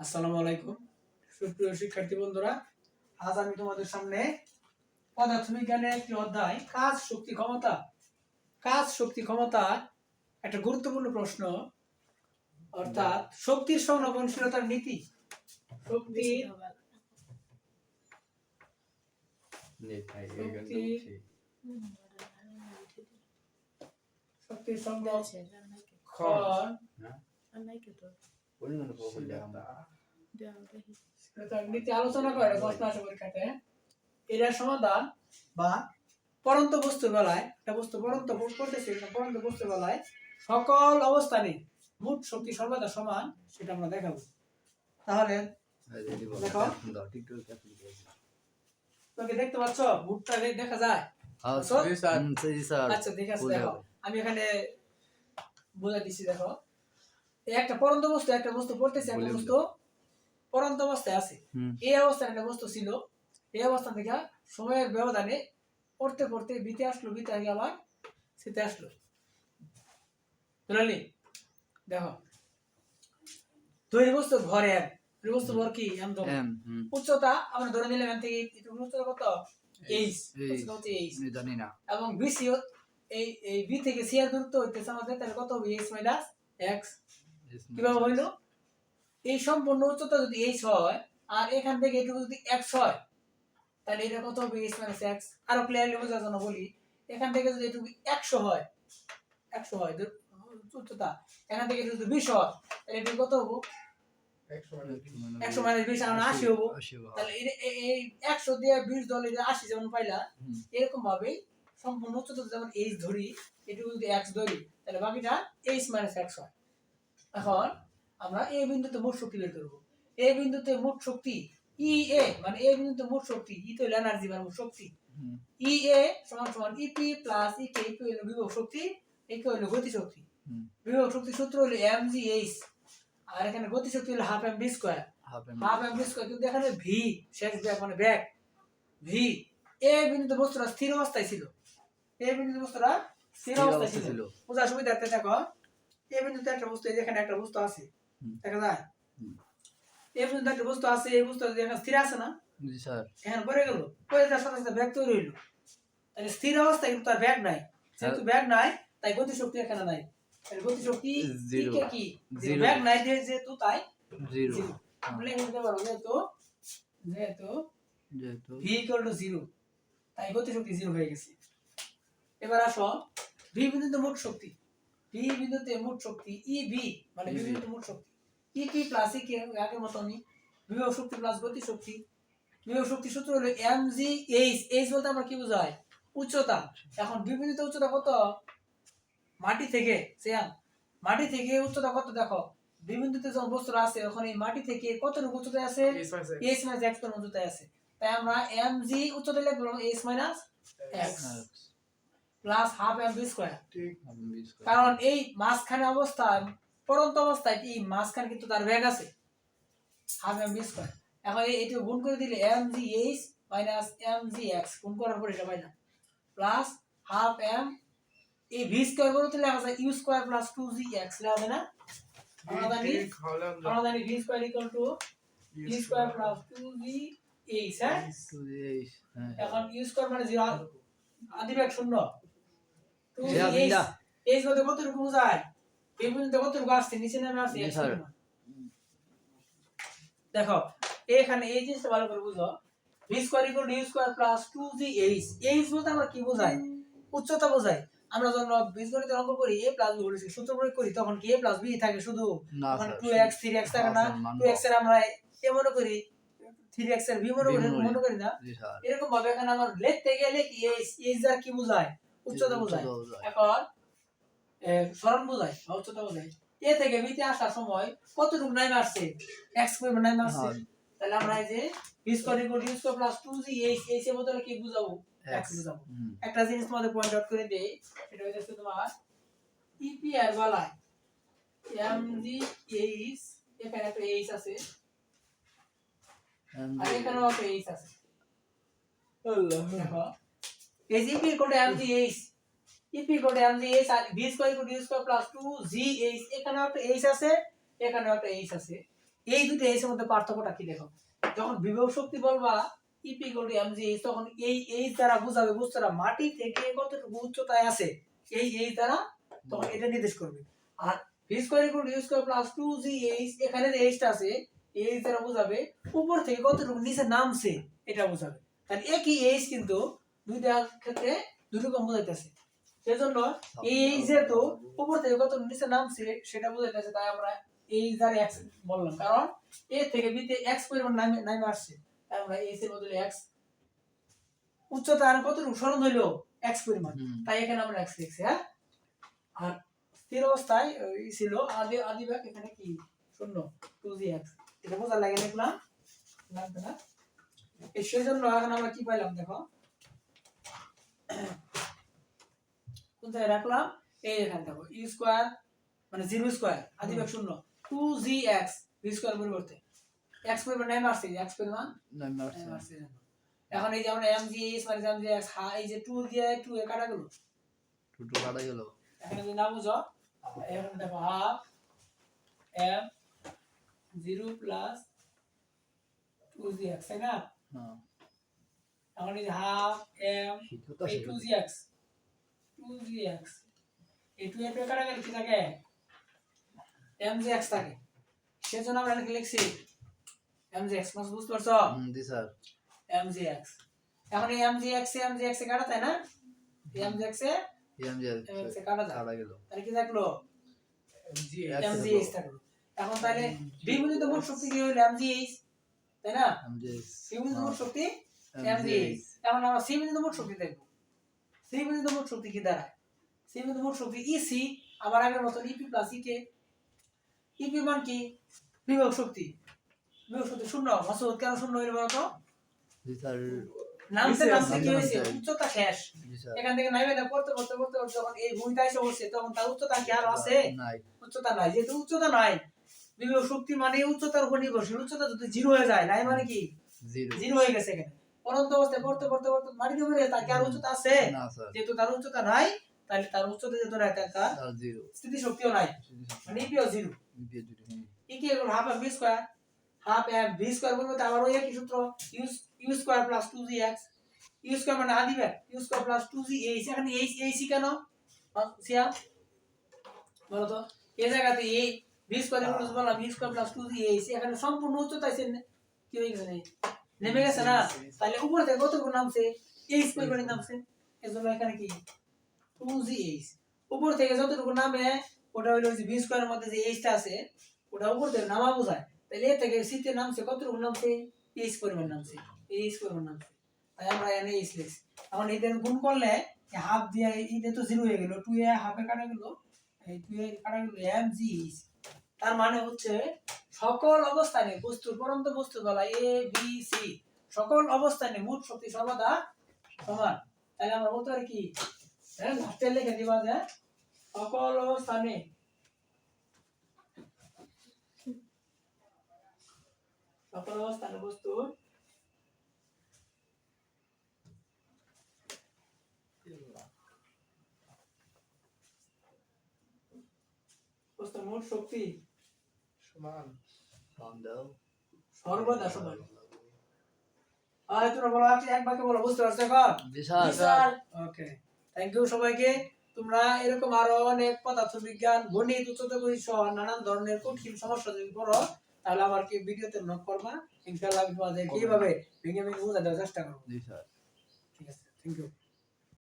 আসসালামু আলাইকুম। সুপ্রিয় শিক্ষার্থী বন্ধুরা আজ আমি তোমাদের সামনে পদার্থ বিজ্ঞানের একটি অধ্যায় কাজ শক্তি ক্ষমতা। কাজ শক্তি ক্ষমতা একটা গুরুত্বপূর্ণ প্রশ্ন। অর্থাৎ শক্তির সংরক্ষণশীলতার নীতি। শক্তির শক্তির সংরক্ষণ নীতি আলোচনা করে প্রশ্ন আসে পরীক্ষাতে। এটার সমাধান বা পরন্ত বস্তুর বেলায় একটা বস্তু পরন্ত করতেছে পরন্ত বস্তুর বেলায় সকল অবস্থানে মোট শক্তি সর্বদা সমান সেটা আমরা দেখাবো। তাহলে দেখো। তোকে দেখতে পাচ্ছ মুখটা দেখা যায়। আচ্ছা ঠিক আছে দেখো। আমি এখানে বোঝা দিচ্ছি দেখো। একটা পরন্ত বস্তু একটা বস্তু পড়তেছে একটা বস্তু পরন্ত অবস্থায় আছে। এই অবস্থায় একটা বস্তু ছিল। এই অবস্থা থেকে সময়ের ব্যবধানে পড়তে পড়তে বিতে আসলো বিতে আগে আবার শীতে আসলো। বুঝলি দেখো। তৈরি বস্তু ভর এক তৈরি বস্তু ভর কি? এম উচ্চতা আমরা ধরে নিলাম এখান থেকে উচ্চতা কত? এইচ জানি না। এবং বিসি এই এই বি থেকে সি এর দূরত্ব হইতেছে আমাদের তাহলে কত হবে? এইচ মাইনাস এক্স কীভাবে হইল এই সম্পূর্ণ উচ্চতা যদি এইচ হয় আর এখান থেকে এটুকু যদি এক্স হয় তাহলে এটা কত হবে? এইচ মাইনাস এক্স আরও ক্লিয়ারলি বোঝার জন্য বলি এখান থেকে যদি এটুকু একশো হয় একশো হয় উচ্চতা এখান থেকে যদি বিশ হয় তাহলে এটুকু কত হব? একশো মাইনাস বিশ। আমরা আশি হব। তাহলে এই- এই- এই একশো দিয়ে বিশ দলে যে আশি যেমন পাইলা এরকম ভাবে সম্পূর্ণ উচ্চতা যেমন এইচ ধরি এটুকু যদি এক্স ধরি তাহলে বাকিটা এইচ মাইনাস এক্স হয়। এখন আমরা এই বিন্দুতে মোট শক্তি বের করব। এই বিন্দুতে মোট শক্তি ই এ মানে এই বিন্দুতে মোট শক্তি ই তো এনার্জি মানে মোট শক্তি। ই এ সমান সমান ইপি প্লাস ইকে ইপি হলো বিভব শক্তি একে হলো গতি শক্তি। বিভব শক্তি সূত্র হলো এম জি এইচ আর এখানে গতি শক্তি হলো half M B square half M square কিন্তু এখানে ভি শেষ ব্যাক মানে ব্যাক ভি এ বিন্দুতে বস্তুটা স্থির অবস্থায় ছিল। এ বিন্দুতে বস্তুটা স্থির অবস্থায় ছিল। বোঝার সুবিধার্থে দেখো এ বিন্দুতে একটা বস্তু এখানে একটা বস্তু আছে দেখা যায়? হুম। এ বিন্দুতে একটা বস্তু আছে এই বস্তু এখানে স্থির আছে না জি স্যার। এখানে পড়ে গেল পড়ে সাথে সাথে ব্যাগ তৈরি হইল। তাহলে স্থির অবস্থায় কিন্তু তার ব্যাগ নাই। যেহেতু ব্যাগ নাই তাই গতি শক্তি এখানে নাই। গতি শক্তি. কি? ব্যাগ নাই যেহেতু তাই জিরো। লিখে দিতে পারব যেহেতু যেহেতু যেহেতু ভি ইকুয়াল টু জিরো তাই গতি শক্তি জিরো হয়ে গেছে। এবার আসো ভি বিন্দুতে মোট শক্তি। ভি বিন্দুতে মোট শক্তি ই ভি মানে ভি বিন্দুতে মোট শক্তি। ই পি প্লাস ই কে আগের মতনই বিভব শক্তি প্লাস গতি শক্তি। বিভব শক্তি সূত্র হলো এম জি এইচ এইচ বলতে আমরা কি বোঝায় উচ্চতা। এখন ভি বিন্দুতে উচ্চতা কত? মাটি থেকে সেয়াম মাটি থেকে উচ্চতা কত দেখো? বিবিন্দুতে যখন বস্তুটা আছে ওখানে এই মাটি থেকে কতটুকু উচ্চতায় আছে? এইচ মাইনাস এক্স উচ্চতায় আছে। তাই আমরা এম জি উচ্চতা লিখব H minus X plus half M B square কারণ এই মাঝখানে অবস্থায় পরন্ত অবস্থায় এই মাঝখানে কিন্তু তার ব্যাগ আছে। হাফ এম বি স্কোয়ার এখন এই- এইটা গুণ করে দিলে M G H minus M G X গুণ করার পর এটা পাইলাম প্লাস হাফ এম এই ভি স্কোয়ার করে দিলে লেখা যায় U square plus two G X লেখা যায় না? আমরা জানি V square equal to V square plus two G H হ্যাঁ? এখন ইউ স্কোয়ার মানে জিরো আদি ব্যাগ শূন্য। টু জি, আপনি এইচ যা। এইচ বলতে কতটুকু বোঝায়? এই কতটুকু আসছে? নিচে নামে আসছে জি, এক স্যার। শূন্য। দেখো এখানে এই জিনিসটা ভালো করে বুঝো। V square equal U square plus two G H H বলতে আমরা কি বোঝাই? উচ্চতা বোঝাই। আমরা যখন বীজগণিতের অঙ্ক করি এ প্লাস বি সূত্র প্রয়োগ করি তখন কি প্লাস বি থাকে শুধু? না ওখানে স্যার এক্স থ্রি এক্স থাকে না। স্যার, টু এক্সের আমরা মনে করি। এর মনে B মনে। মনে না। এরকম ভাবে এখানে আমার লিখতে গেলে কি এইচ এইচ দ্বারা কি বোঝায়? উচ্চতা বোঝায়। এখন এ, সরণ বোঝায় বা উচ্চতা বোঝায়। এ থেকে বিতে আসার সময় কতটুকু নাই মারছে এক্স পরিমাণ নাই মারছে। তাহলে আমরা এই যে B square equal to square plus two G H H এর বদলে কি বুঝাবো? এক্স বুঝাবো। একটা জিনিস তোমাদের পয়েন্ট আউট করে দেই সেটা হচ্ছে তোমার ইপি আর বেলায় এম জি এইচ এখানে একটা এইচ আছে। আর এখানেও একটা এইচ আছে। দেখো এই two G H EP equal to M G H R V square equal to square plus two G H এখানেও একটা এইচ আছে, এখানেও একটা এইচ আছে। এই দুটো এইচ এর মধ্যে পার্থক্যটা কি দেখো? যখন বিভব শক্তি বলবা ইপি ইকুয়াল টু এইচ তখন এই এইচ দ্বারা বুঝাবে বুঝতে মাটি থেকে কতটুকু উচ্চতায় আছে? এই এইচ দ্বারা তখন এটা নির্দেশ করবে। আর V square equal to square plus two H এখানে যে এইচটা আছে এইচ দ্বারা বোঝাবে, উপর থেকে কতটুকু নিচে নামছে, এটা বোঝাবে। কারণ একই এইচ কিন্তু দুইটা ক্ষেত্রে দুই রকম বোঝাইতেছে। সেজন্য এই যেহেতু উপর থেকে কত নিচে নামছে সেটা বোঝাইতেছে তাই আমরা এই যার এক্স বললাম। কারণ এ থেকে বিতে এক্স পরিমাণ নামে নামে আসছে। তাই আমরা এইচ এর বদলে এক্স উচ্চতা আর কতটুকু? সরণ হইল এক্স পরিমাণ। তাই এখানে আমরা এক্স লিখছি হ্যাঁ? আর স্থির অবস্থায় ছিল আদি আদি ভাগ এখানে কি? শূন্য টু জি এক্স এটা বোঝা লাগে লিখলাম লাগবে না। এই সেজন্য এখন আমরা কি পাইলাম দেখো? কোথায় রাখলাম? এই এখানে দেখো ই স্কোয়ার মানে জিরো স্কোয়ার আদি ভাগ শূন্য two G X V square পরিবর্তে। এক্স পরিমাণ নেমে আসছে এক্স পরিমাণ আসছে। এখানে। এই যে আমরা এম জি এস মানে এম জি এক্স হা এই যে টু দিয়ে টু এ কাটা গেল? টুটু কাটা গেল। এখানে যদি না বুঝো এখানে দেখো half M zero plus two G X তাই না? হ্যাঁ। এখন এই half M two G X two G X এই টু এ টু এ কি থাকে এম জি এক্স থাকে। সেজন্য আমরা এখানে লিখছি এম জি এক্স মাস বুঝতে পারছ? জি স্যার। এম জি এক্স এখন এই M G X M G X এ কাটা তাই না? M G X M G X কাটা কাটা গেল। তাহলে কি থাকল? M G. এইচ থাকল। এখন তাহলে বিপরীত মোট শক্তি কি হইল এম জি এইচ তাই না? বিপরীত মোট শক্তি এখন আমরা মোট শক্তি দেখব। মোট শক্তি কি দাঁড়ায়? মোট শক্তি ইসি আবার আগের মতো ইপি প্লাস ইকে ইপি মান কি? বিভব শক্তি। বিভব শক্তি শূন্য। মাসুদ কেন শূন্য হইল বলতো? নামতে নামতে কি হয়েছে? উচ্চতা শেষ। এখান থেকে নামে না পড়তে পড়তে পড়তে যখন এই ভূমিটা এসে বসছে তখন তার উচ্চতা কি আর আছে? নাই। উচ্চতা নাই যেহেতু উচ্চতা নাই। বিভব শক্তি মানে উচ্চতার উপর নির্ভরশীল। উচ্চতা যদি জিরো হয়ে যায় নাই মানে কি? জিরো জিরো হয়ে গেছে এখানে। পরন্ত অবস্থায় পড়তে পড়তে পড়তে মাটিতে পড়ে গেছে, তার আর উচ্চতা আছে? যেহেতু তার উচ্চতা নাই তাহলে তার উচ্চতা যেহেতু নাই তার স্থিতি শক্তিও নাই। মানে ইপিও জিরো ইকি এখন half m v square half m v square বলব আবার ওই একই সূত্র। U u square plus two g x u square মানে আদি bag u square plus two g h এখানে এইচ এইচ কেন? সিয়াম বলো তো। এই জায়গাতে এই ভি স্কোয়ার বললাম u square plus two g h এখানে সম্পূর্ণ উচ্চতা আছে কি হয়ে গেছে? নেমে গেছে না তাহলে উপর থেকে কতটুকু নামছে এইচ পরিমাণে নামছে এজন্য এখানে কি টু জি এইচ উপর থেকে যতটুকু নামে ওটা হইল যে ভি স্কোয়ারের মধ্যে যে এইচটা আছে ওটা উপর থেকে নামা বোঝায় তাহলে এ থেকে সিতে নামছে কতটুকু নামছে এইচ পরিমাণ নামছে এইচ পরিমাণ নামছে তাই আমরা এখানে এইচ লিখছি এখন এটা গুণ করলে হাফ দিয়ে এটা তো জিরো হয়ে গেল টু এ হাফে কাটা গেল এই টু এ কাটা গেল এম জি এইচ তার মানে হচ্ছে সকল অবস্থানে বস্তুর পরন্ত বস্তু বলা এ বি সি সকল অবস্থানে মোট শক্তি সর্বদা সমান। তাহলে আমরা বলতে পারি কি? হ্যাঁ লিখে দিবা যে সকল অবস্থানে সকল অবস্থানে বস্তুর বস্তুর মোট শক্তি সমান। সর্বদা সমান। আর তোমরা বলো এক বাক্যে বলো বুঝতে পারছ এখন? Sir sir okay thank you সবাইকে। তোমরা এরকম আরও অনেক পদার্থ বিজ্ঞান গণিত উচ্চতর সহ নানান ধরনের কঠিন সমস্যা যদি পড়ো তাহলে আমার কি ভিডিওতে নক করবা? ইনশাআল্লাহ আমি তোমাদের কীভাবে ভেঙে ভেঙে বোঝা দেওয়ার চেষ্টা করব। জি স্যার। ঠিক আছে থ্যাংক ইউ